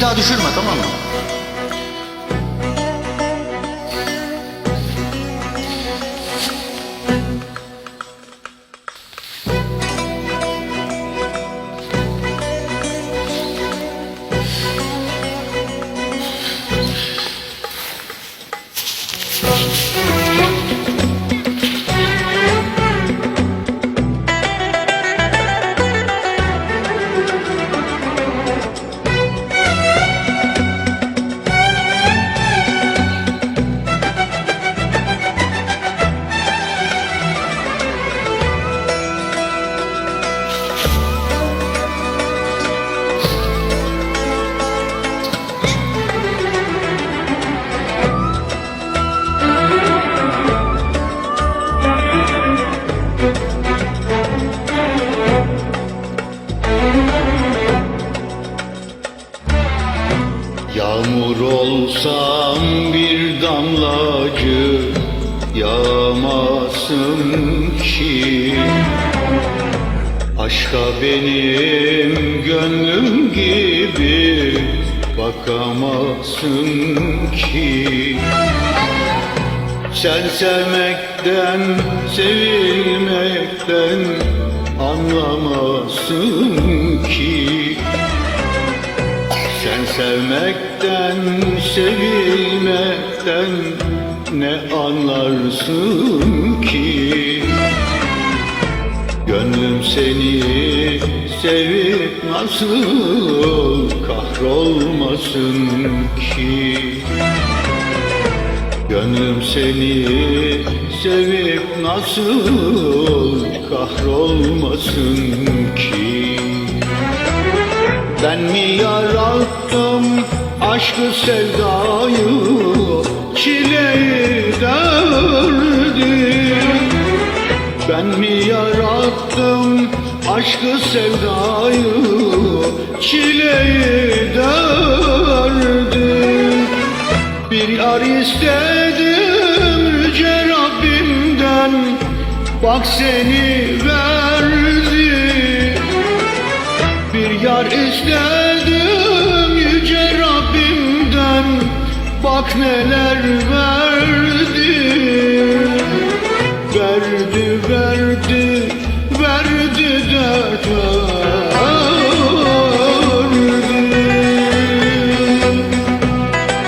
Daha düşürme tamam mı? Yağmur olsam bir damlacı yağmasın ki. Aşka benim gönlüm gibi bakamazsın ki. Sen sevmekten, sevilmekten anlamazsın sevmekten, sevilmekten ne anlarsın ki? Gönlüm seni sevip nasıl kahrolmasın ki? Gönlüm seni sevip nasıl kahrolmasın? Ben mi yarattım aşkı sevdayı çileyi derdi Ben mi yarattım aşkı sevdayı çileyi derdi Bir yar istedim yüce Rabbimden Bak seni verdi yar istedim yüce Rabbimden. Bak neler verdi